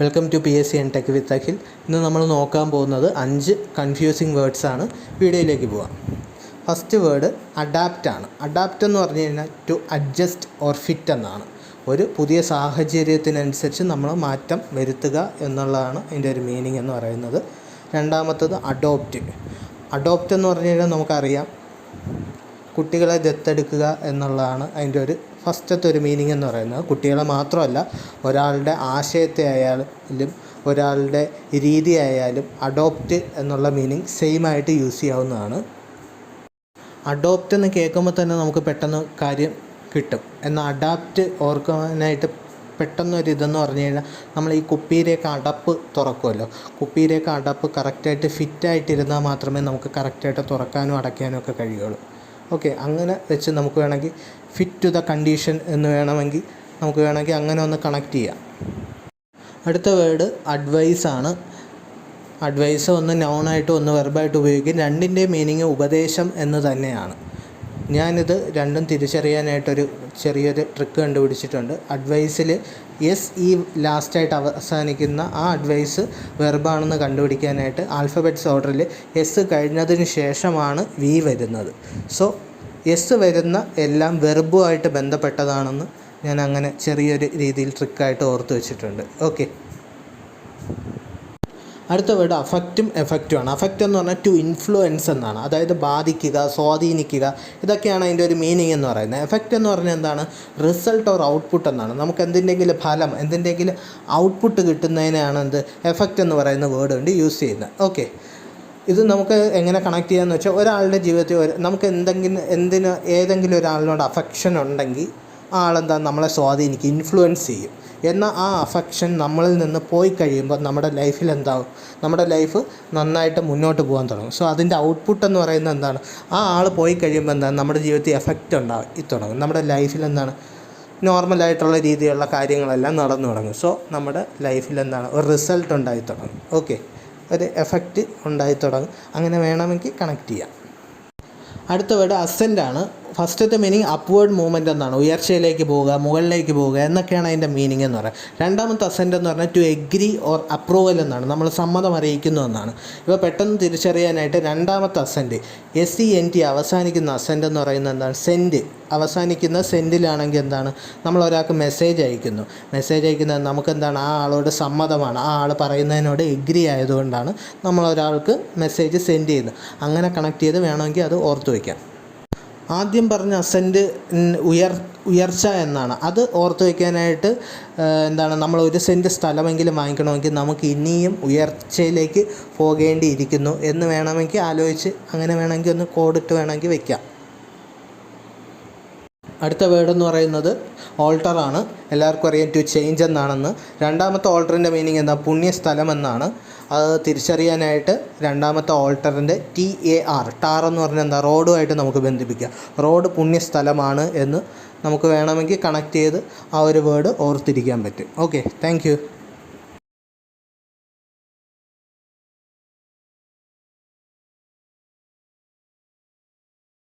Welcome to P S C N tech with Akhil ഇന്ന് നമ്മൾ നോക്കാൻ പോകുന്നത് അഞ്ച് കൺഫ്യൂസിങ് വേർഡ്സ് ആണ്. വീഡിയോയിലേക്ക് പോവാം. ഫസ്റ്റ് വേർഡ് അഡാപ്റ്റ് ആണ്. അഡാപ്റ്റ് എന്ന് പറഞ്ഞു കഴിഞ്ഞാൽ ടു അഡ്ജസ്റ്റ് ഓർ ഫിറ്റ് എന്നാണ്. ഒരു പുതിയ സാഹചര്യത്തിനനുസരിച്ച് നമ്മൾ മാറ്റം വരുത്തുക എന്നുള്ളതാണ് അതിന്റെ ഒരു മീനിങ് എന്ന് പറയുന്നത്. രണ്ടാമത്തത് അഡോപ്റ്റ് അഡോപ്റ്റ് എന്ന് പറഞ്ഞു കഴിഞ്ഞാൽ നമുക്കറിയാം കുട്ടികളെ ദത്തെടുക്കുക എന്നുള്ളതാണ് അതിന്റെ ഒരു ഫസ്റ്റത്തെ ഒരു മീനിങ് എന്ന് പറയുന്നത് കുട്ടികളെ മാത്രമല്ല ഒരാളുടെ ആശയത്തെ ആയാലും ഒരാളുടെ രീതി ആയാലും അഡോപ്റ്റ് എന്നുള്ള മീനിങ് സെയിം ആയിട്ട് യൂസ് ചെയ്യാവുന്നതാണ്. അഡോപ്റ്റ് എന്ന് കേൾക്കുമ്പോൾ തന്നെ നമുക്ക് പെട്ടെന്ന് കാര്യം കിട്ടും. എന്നാൽ അഡാപ്റ്റ് ഓർക്കാനായിട്ട് പെട്ടെന്നൊരു ഇതെന്ന് പറഞ്ഞു കഴിഞ്ഞാൽ നമ്മൾ ഈ കുപ്പിയിലേക്ക് അടപ്പ് തുറക്കുമല്ലോ. കുപ്പിയിലേക്ക് അടപ്പ് കറക്റ്റായിട്ട് ഫിറ്റായിട്ടിരുന്നാൽ മാത്രമേ നമുക്ക് കറക്റ്റായിട്ട് തുറക്കാനും അടയ്ക്കാനും ഒക്കെ കഴിയുള്ളൂ ഓക്കെ അങ്ങനെ വെച്ച് നമുക്ക് വേണമെങ്കിൽ ഫിറ്റ് ടു ദ കണ്ടീഷൻ എന്ന് വേണമെങ്കിൽ നമുക്ക് വേണമെങ്കിൽ അങ്ങനെ ഒന്ന് കണക്ട് ചെയ്യാം. അടുത്ത വേർഡ് അഡ്വൈസ് ആണ്. അഡ്വൈസ് ഒന്ന് നൗണായിട്ട് ഒന്ന് വെർബായിട്ട് ഉപയോഗിക്കും. രണ്ടിന്റെ മീനിങ് ഉപദേശം എന്ന് തന്നെയാണ്. ഞാനിത് രണ്ടും തിരിച്ചറിയാനായിട്ടൊരു ചെറിയൊരു ട്രിക്ക് കണ്ടുപിടിച്ചിട്ടുണ്ട്. അഡ്വൈസിൽ എസ് ഈ ലാസ്റ്റായിട്ട് അവസാനിക്കുന്ന ആ അഡ്വൈസ് വെർബാണെന്ന് കണ്ടുപിടിക്കാനായിട്ട് ആൽഫബറ്റ്സ് ഓർഡറിൽ എസ് കഴിഞ്ഞതിന് ശേഷമാണ് വി വരുന്നത്. സോ എസ് വരുന്ന എല്ലാം വെർബുമായിട്ട് ബന്ധപ്പെട്ടതാണെന്ന് ഞാൻ അങ്ങനെ ചെറിയൊരു രീതിയിൽ ട്രിക്കായിട്ട് ഓർത്ത് വെച്ചിട്ടുണ്ട്. ഓക്കെ അടുത്ത വേർഡ് അഫക്റ്റും എഫക്റ്റുമാണ് അഫക്റ്റ് എന്ന് പറഞ്ഞാൽ ടു ഇൻഫ്ലുവൻസ് എന്നാണ്. അതായത് ബാധിക്കുക സ്വാധീനിക്കുക. ഇതൊക്കെയാണ് അതിന്റെ ഒരു മീനിങ് എന്ന് പറയുന്നത്. എഫക്റ്റ് എന്ന് പറഞ്ഞാൽ എന്താണ്? റിസൾട്ട് ഓർ ഔട്ട്പുട്ട് എന്നാണ്. നമുക്ക് എന്തിന്റെങ്കിലും ഫലം എന്തിന്റെങ്കിലും ഔട്ട്പുട്ട് കിട്ടുന്നതിനാണ് എന്ത്? എഫക്റ്റ് എന്ന് പറയുന്ന വേർഡ് കൊണ്ട് യൂസ് ചെയ്യുന്നത്. ഓക്കെ ഇത് നമുക്ക് എങ്ങനെ കണക്ട് ചെയ്യാമെന്ന് വെച്ചാൽ ഒരാളുടെ ജീവിതത്തിൽ നമുക്ക് എന്തെങ്കിലും എന്തിന് ഏതെങ്കിലും ഒരാളിനോട് അഫക്ഷൻ ഉണ്ടെങ്കിൽ ആളെന്താ നമ്മളെ സ്വാധീനിക്കും ഇൻഫ്ലുവൻസ് ചെയ്യും. എന്നാൽ ആ അഫക്ഷൻ നമ്മളിൽ നിന്ന് പോയി കഴിയുമ്പോൾ നമ്മുടെ ലൈഫിൽ എന്താവും? നമ്മുടെ ലൈഫ് നന്നായിട്ട് മുന്നോട്ട് പോകാൻ തുടങ്ങും. സോ അതിന്റെ ഔട്ട്പുട്ട് എന്ന് പറയുന്നത് എന്താണ്? ആ ആൾ പോയി കഴിയുമ്പോൾ എന്താണ്? നമ്മുടെ ജീവിതത്തിൽ എഫക്റ്റ് ഉണ്ടായി തുടങ്ങും. നമ്മുടെ ലൈഫിൽ എന്താണ്? നോർമലായിട്ടുള്ള രീതിയിലുള്ള കാര്യങ്ങളെല്ലാം നടന്നു തുടങ്ങും. സോ നമ്മുടെ ലൈഫിൽ എന്താണ്? ഒരു റിസൾട്ട് ഉണ്ടായി തുടങ്ങും. ഓക്കെ ഒരു എഫക്റ്റ് ഉണ്ടായി തുടങ്ങും. അങ്ങനെ വേണമെങ്കിൽ കണക്ട് ചെയ്യാം. അടുത്ത വേർഡ് അസെന്റാണ് ആണ്. ഫസ്റ്റത്തെ മീനിങ് അപ്വേർഡ് മൂവ്മെന്റ് എന്നാണ്. ഉയർച്ചയിലേക്ക് പോവുക മുകളിലേക്ക് പോവുക എന്നൊക്കെയാണ് അതിന്റെ മീനിങ് എന്ന് പറയുന്നത് രണ്ടാമത്തെ അസെന്റ് എന്ന് പറഞ്ഞാൽ ടു എഗ്രി ഓർ അപ്രൂവൽ എന്നാണ്. നമ്മൾ സമ്മതം അറിയിക്കുന്നു എന്നാണ്. ഇപ്പോൾ പെട്ടെന്ന് തിരിച്ചറിയാനായിട്ട് രണ്ടാമത്തെ ascent S C N T അവസാനിക്കുന്ന അസെന്റ് എന്ന് പറയുന്നത് എന്താണ്? സെന്റ് അവസാനിക്കുന്ന സെന്റിലാണെങ്കിൽ എന്താണ്? നമ്മൾ ഒരാൾക്ക് മെസ്സേജ് അയക്കുന്നു. മെസ്സേജ് അയക്കുന്നത് നമുക്കെന്താണ് ആ ആളോട് സമ്മതമാണ്. ആ ആൾ പറയുന്നതിനോട് എഗ്രി ആയതുകൊണ്ടാണ് നമ്മൾ ഒരാൾക്ക് മെസ്സേജ് സെൻഡ് ചെയ്യുന്നത്. അങ്ങനെ കണക്ട് ചെയ്ത് വേണമെങ്കിൽ അത് ഓർത്ത് വയ്ക്കാം ആദ്യം പറഞ്ഞ അസെന്റ് ഉയർ ഉയർച്ച എന്നാണ്. അത് ഓർത്ത് വയ്ക്കാനായിട്ട് എന്താണ് നമ്മൾ ഒരു സെന്റ് സ്ഥലമെങ്കിലും വാങ്ങിക്കണമെങ്കിൽ നമുക്ക് ഇനിയും ഉയർച്ചയിലേക്ക് പോകേണ്ടിയിരിക്കുന്നു എന്ന് വേണമെങ്കിൽ ആലോചിച്ച് അങ്ങനെ വേണമെങ്കിൽ ഒന്ന് കോഡിട്ട് വേണമെങ്കിൽ വയ്ക്കാം അടുത്ത വേർഡ് എന്ന് പറയുന്നത് ഓൾട്ടറാണ് എല്ലാവർക്കും അറിയാം ടു ചേഞ്ച് എന്നാണെന്ന്. രണ്ടാമത്തെ ഓൾട്ടറിന്റെ മീനിങ് എന്താ? പുണ്യസ്ഥലം എന്നാണ്. അത് തിരിച്ചറിയാനായിട്ട് രണ്ടാമത്തെ ഓൾട്ടറിന്റെ ടി എ ആർ ടാർ എന്ന് പറഞ്ഞാൽ എന്താ? റോഡുമായിട്ട് നമുക്ക് ബന്ധിപ്പിക്കാം. റോഡ് പുണ്യസ്ഥലമാണ് എന്ന് നമുക്ക് വേണമെങ്കിൽ കണക്ട് ചെയ്ത് ആ ഒരു വേർഡ് ഓർത്തിരിക്കാൻ പറ്റും. Okay thank